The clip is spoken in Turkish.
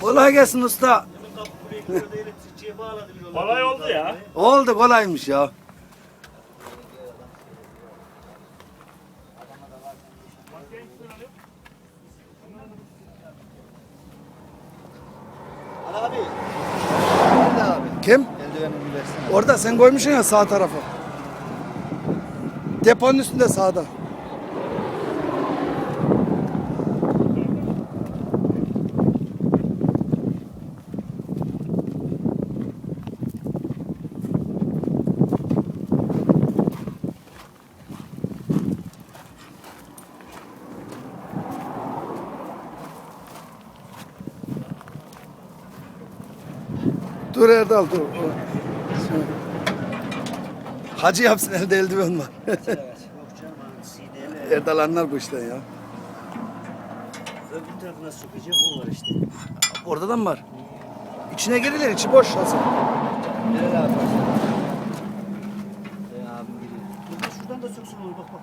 Kolay gelsin usta. Kolay oldu ya. Oldu kolaymış ya. Abi. Nerede abi? Kim? Eldivenimi versene. Orada sen koymuşsun ya sağ tarafa. Deponun üstünde sağda. Dur Erdal dur. Hacı yapsın elde eldiven var. Erdal anlar bu işten ya. Öbür tarafına sokacak o var işte. Orada da mı var? İçine girilir, içi boş Hasan. Nerede abi? Ya abim giriyor. Şuradan da söksün onu bak bak.